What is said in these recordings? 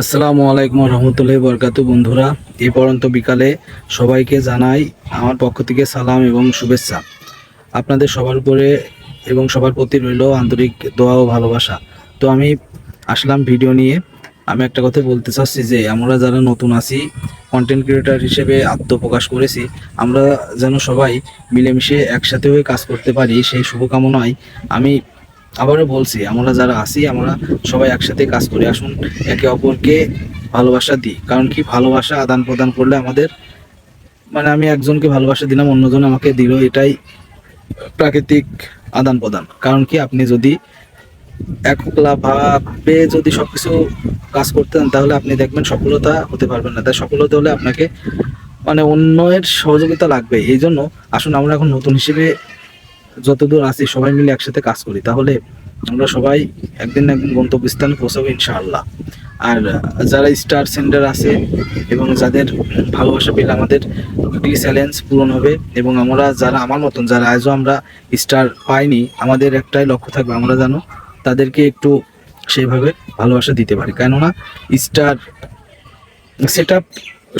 আসসালামু আলাইকুম রহমতুল্লাহ বরকাতু বন্ধুরা। এই পরন্ত বিকালে সবাইকে জানাই আমার পক্ষ থেকে সালাম এবং শুভেচ্ছা। আপনাদের সবার উপরে এবং সবার প্রতি রইল আন্তরিক দোয়া ও ভালোবাসা। তো আমি আসলাম ভিডিও নিয়ে। আমি একটা কথা বলতে চাচ্ছি যে, আমরা যারা নতুন আছি কন্টেন্ট ক্রিয়েটার হিসেবে আত্মপ্রকাশ করেছি, আমরা যেন সবাই মিলেমিশে একসাথে হয়ে কাজ করতে পারি সেই শুভকামনায় আমি আবারও বলছি, আমরা যারা আছি, আমরা সবাই একসাথে কাজ করি আসুন, একে অপরকে ভালোবাসা দিই। কারণ কি? ভালোবাসা আদান প্রদান করলে আমাদের মানে আমি একজনকে ভালোবাসা দিলাম, অন্যজন আমাকে দিল, এটাই প্রাকৃতিক আদান প্রদান। কারণ কি? আপনি যদি একলা ভাবে যদি সবকিছু কাজ করতেন তাহলে আপনি দেখবেন সফলতা হতে পারবেন না। তাই সফলতা হলে আপনাকে মানে অন্যের সহযোগিতা লাগবে এই জন্য আসুন, আমরা এখন নতুন হিসেবে যতদূর আছি, সবাই মিলে একসাথে কাজ করি। তাহলে আমরা সবাই একদিন না একদিন গন্তব্যস্থানে পৌঁছাবো ইনশাআল্লাহ। আর যারা স্টার সেন্টার আছে এবং যাদের ভালোবাসা পেলে আমাদের উইকলি চ্যালেঞ্জ পূরণ হবে এবং আমরা যারা, আমার মতন যারা, আজও আমরা স্টার পাইনি, আমাদের একটাই লক্ষ্য থাকবে আমরা যেন তাদেরকে একটু সেইভাবে ভালোবাসা দিতে পারি। কেননা স্টার সেট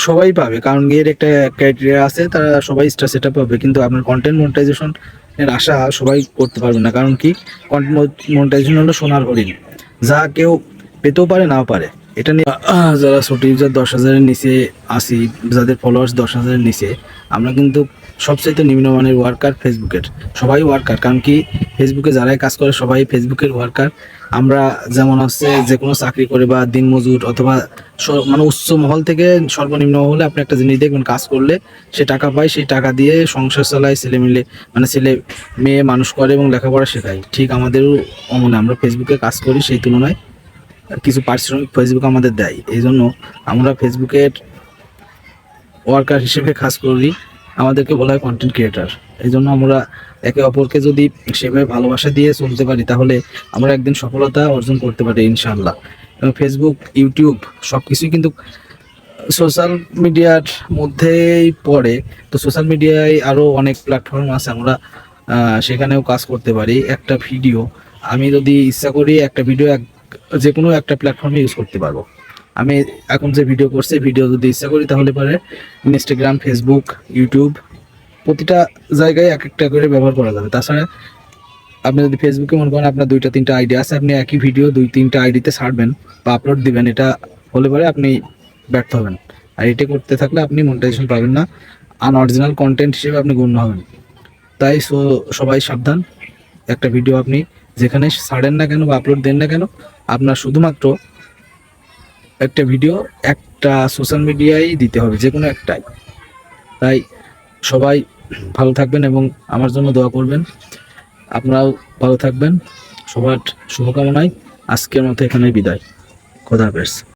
সবাই পাবে, কারণ এর একটা ক্রাইটেরিয়া আছে, তারা সবাই স্টার সেট পাবে। কিন্তু আপনার কন্টেন্ট মনিটাইজেশন এর আশা সবাই করতে পারবে না। কারণ কি? কন্টেন্ট মনিটাইজেশন হলো সোনার হরিণ। যা কেউ পেতেও পারে, নাও পারে। এটা নিয়ে যারা ছোট ইউজার দশ হাজারের নিচে আসি যাদের ফলোয়ার্স দশ হাজারের নিচে, আমরা কিন্তু সবচাইতে নিম্নমানের ওয়ার্কার ফেসবুকের সবাই ওয়ার্কার কারণ কি ফেসবুকে যারাই কাজ করে সবাই ফেসবুকের ওয়ার্কার আমরা যেমন হচ্ছে যে কোনো চাকরি করে বা দিনমজুর অথবা স- মানে উচ্চ মহল থেকে সর্বনিম্ন মহলে আপনি একটা জিনিস দেখবেন, কাজ করলে সে টাকা পায়, সেই টাকা দিয়ে সংসার চালায়, ছেলে মিলে মানে ছেলে মেয়ে মানুষ করে এবং লেখাপড়া শেখায়। ঠিক আমাদেরও অমনে, আমরা ফেসবুকে কাজ করি সেই তুলনায় কিছু পারিশ্রমিক ফেসবুক আমাদের দেয়। এই জন্য আমরা ফেসবুকের ওয়ার্কার হিসেবে কাজ করি। আমাদেরকে বলা হয় কন্টেন্ট ক্রিয়েটার এই জন্য আমরা একে অপরকে যদি সেভাবে ভালোবাসা দিয়ে চলতে পারি, তাহলে আমরা একদিন সফলতা অর্জন করতে পারি ইনশাল্লাহ এবং ফেসবুক ইউটিউব সব কিছুই কিন্তু সোশ্যাল মিডিয়ার মধ্যেই পড়ে। তো সোশ্যাল মিডিয়ায় আরও অনেক প্ল্যাটফর্ম আছে, আমরা সেখানেও কাজ করতে পারি। একটা ভিডিও আমি যদি ইচ্ছা করি একটা ভিডিও এক যে কোনো একটা প্ল্যাটফর্মে ইউজ করতে পারব। আমি এখন যে ভিডিও করছি ভিডিও যদি ইচ্ছা করি তাহলে পরে ইনস্টাগ্রাম ফেসবুক ইউটিউব প্রতিটা জায়গায় এক একটা করে ব্যবহার করা যাবে। তাছাড়া আপনি যদি ফেসবুকে মনে করেন আপনার দুইটা, তিনটা আইডি আছে, আপনি একই ভিডিও দুই, তিনটা আইডিতে ছাড়বেন বা আপলোড দিবেন, এটা হলে পরে আপনি ব্যর্থ হবেন। আর এটা করতে থাকলে আপনি মনিটাইজেশন পাবেন না আনঅরিজিনাল কন্টেন্ট হিসেবে আপনি গণ্য হবেন। তাই সো সবাই সাবধান, একটা ভিডিও আপনি যেখানে ছাড়েন না কেন বা আপলোড দেন না কেন, আপনার শুধুমাত্র একটা ভিডিও একটা সোশ্যাল মিডিয়ায় দিতে হবে, যে কোনো একটাই। তাই সবাই ভালো থাকবেন এবং আমার জন্য দোয়া করবেন। আপনারাও ভালো থাকবেন। সবার শুভকামনায় আজকের মতো এখানে বিদায়। খোদা হাফেজ।